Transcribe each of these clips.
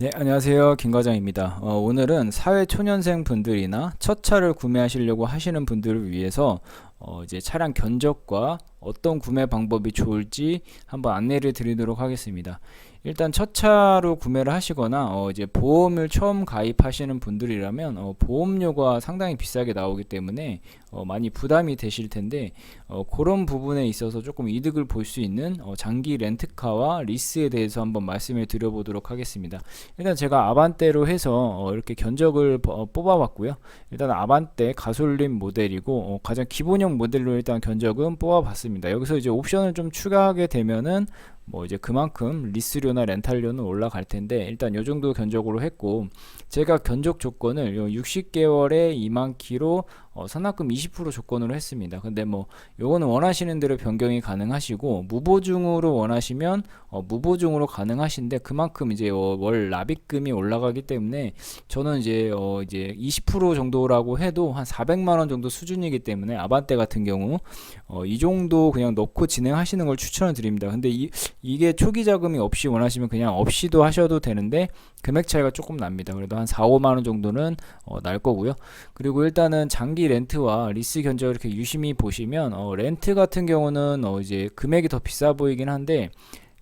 네, 안녕하세요. 김 과장입니다. 어, 오늘은 사회 초년생 분들이나 첫 차를 구매하시려고 하시는 분들을 위해서 어, 이제 차량 견적과 어떤 구매 방법이 좋을지 한번 안내를 드리도록 하겠습니다. 일단 첫 차로 구매를 하시거나 어, 이제 보험을 처음 가입하시는 분들이라면 어, 보험료가 상당히 비싸게 나오기 때문에 어, 많이 부담이 되실 텐데 어, 그런 부분에 있어서 조금 이득을 볼 수 있는 어, 장기 렌트카와 리스에 대해서 한번 말씀을 드려보도록 하겠습니다. 일단 제가 아반떼로 해서 어, 이렇게 견적을 버- 어, 뽑아봤고요. 일단 아반떼 가솔린 모델이고 어, 가장 기본형 모델로 일단 견적은 뽑아봤습니다. 여기서 이제 옵션을 좀 추가하게 되면은 뭐 이제 그만큼 리스료나 렌탈료는 올라갈 텐데 일단 요 정도 견적으로 했고 제가 견적 조건을 요 60개월에 2만 키로 어, 선납금 20% 조건으로 했습니다. 근데 뭐 요거는 원하시는 대로 변경이 가능하시고 무보증으로 원하시면 어, 무보증으로 가능하신데 그만큼 이제 어, 월 납입금이 올라가기 때문에 저는 이제 어, 이제 20% 정도라고 해도 한 400만 원 정도 수준이기 때문에 아반떼 같은 경우 어, 이 정도 그냥 넣고 진행하시는 걸 추천을 드립니다. 근데 이, 이게 초기 자금이 없이 원하시면 그냥 없이도 하셔도 되는데 금액 차이가 조금 납니다. 그래도 한 4, 5만 원 정도는 어, 날 거고요. 그리고 일단은 장기 렌트와 리스 견적을 이렇게 유심히 보시면 어, 렌트 같은 경우는 어, 이제 금액이 더 비싸 보이긴 한데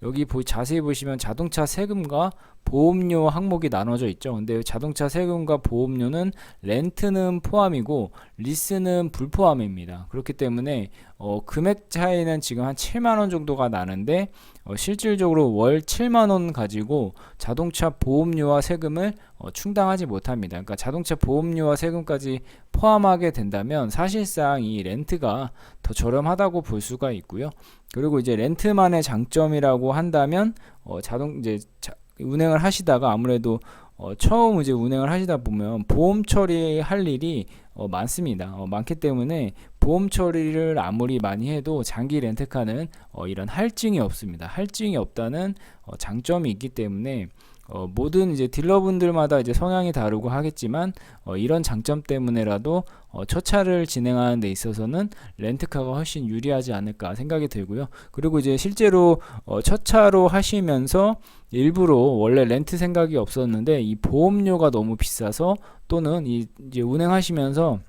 여기 보, 자세히 보시면 자동차 세금과 보험료 항목이 나눠져 있죠. 근데 자동차 세금과 보험료는 렌트는 포함이고 리스는 불포함입니다. 그렇기 때문에 어, 금액 차이는 지금 한 7만 원 정도가 나는데 어, 실질적으로 월 7만 원 가지고 자동차 보험료와 세금을 어, 충당하지 못합니다. 그러니까 자동차 보험료와 세금까지 포함하게 된다면 사실상 이 렌트가 더 저렴하다고 볼 수가 있고요. 그리고 이제 렌트만의 장점이라고 한다면 어, 자동 이제 자, 운행을 하시다가 아무래도 어, 처음 이제 운행을 하시다 보면 보험 처리할 일이 어, 많습니다. 어, 많기 때문에 보험 처리를 아무리 많이 해도 장기 렌트카는 어, 이런 할증이 없습니다. 할증이 없다는 어, 장점이 있기 때문에 어, 모든 이제 딜러분들마다 이제 성향이 다르고 하겠지만 어, 이런 장점 때문에라도 어, 첫 차를 진행하는 데 있어서는 렌트카가 훨씬 유리하지 않을까 생각이 들고요. 그리고 이제 실제로 어, 첫 차로 하시면서 일부러 원래 렌트 생각이 없었는데 이 보험료가 너무 비싸서 또는 이 이제 운행하시면서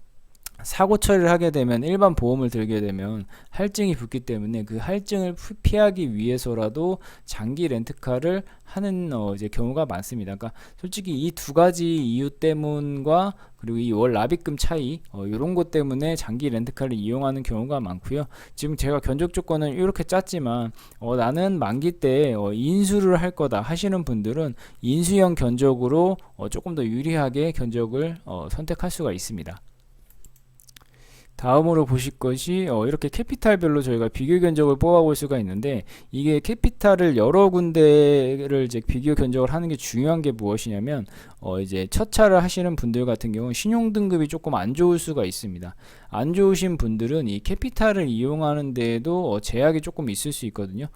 사고 처리를 하게 되면 일반 보험을 들게 되면 할증이 붙기 때문에 그 할증을 피- 피하기 위해서라도 장기 렌트카를 하는 어 이제 경우가 많습니다. 그러니까 솔직히 이 두 가지 이유 때문과 그리고 이 월 납입금 차이 어 이런 것 때문에 장기 렌트카를 이용하는 경우가 많고요. 지금 제가 견적 조건은 이렇게 짰지만 어 나는 만기 때 어 인수를 할 거다 하시는 분들은 인수형 견적으로 어 조금 더 유리하게 견적을 어 선택할 수가 있습니다. 다음으로 보실 것이 어, 이렇게 캐피탈별로 저희가 비교 견적을 뽑아볼 수가 있는데 이게 캐피탈을 여러 군데를 이제 비교 견적을 하는 게 중요한 게 무엇이냐면 어, 이제 첫 차를 하시는 분들 같은 경우 신용 등급이 조금 안 좋을 수가 있습니다. 안 좋으신 분들은 이 캐피탈을 이용하는 데에도 어, 제약이 조금 있을 수 있거든요.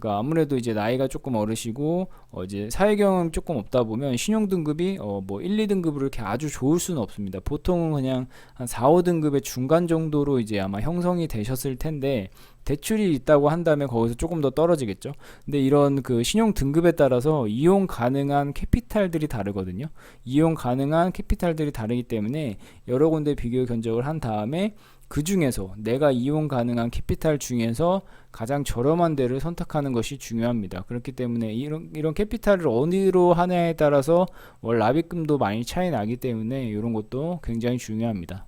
그러니까 아무래도 이제 나이가 조금 어르시고 어, 이제 사회 경험 조금 없다 보면 신용 등급이 어, 뭐 1, 2등급으로 이렇게 아주 좋을 수는 없습니다. 보통은 그냥 한 4, 5등급의 중간 정도로 이제 아마 형성이 되셨을 텐데 대출이 있다고 한다면 거기서 조금 더 떨어지겠죠. 근데 이런 그 신용 등급에 따라서 이용 가능한 캐피탈들이 다르거든요. 이용 가능한 캐피탈들이 다르기 때문에 여러 군데 비교 견적을 한 다음에 그 중에서 내가 이용 가능한 캐피탈 중에서 가장 저렴한 데를 선택하는 것이 중요합니다. 그렇기 때문에 이런 이런 캐피탈을 어디로 하냐에 따라서 월 납입금도 많이 차이 나기 때문에 이런 것도 굉장히 중요합니다.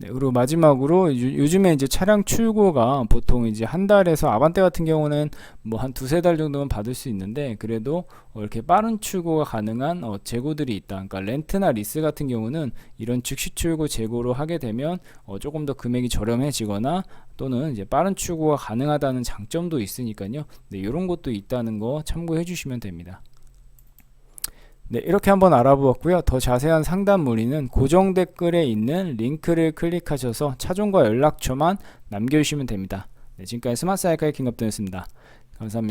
네, 그리고 마지막으로 요, 즘에 이제 차량 출고가 보통 이제 한 달에서 아반떼 같은 경우는 뭐 한 두세 달 정도는 받을 수 있는데 그래도 어, 이렇게 빠른 출고가 가능한 어, 재고들이 있다. 그러니까 렌트나 리스 같은 경우는 이런 즉시 출고 재고로 하게 되면 어, 조금 더 금액이 저렴해지거나 또는 이제 빠른 출고가 가능하다는 장점도 있으니까요. 네, 이런 것도 있다는 거 참고해 주시면 됩니다. 네, 이렇게 한번 알아보았고요. 더 자세한 상담 문의는 고정 댓글에 있는 링크를 클릭하셔서 차종과 연락처만 남겨주시면 됩니다. 네, 지금까지 스마트 사이클 킹업동이었습니다. 감사합니다.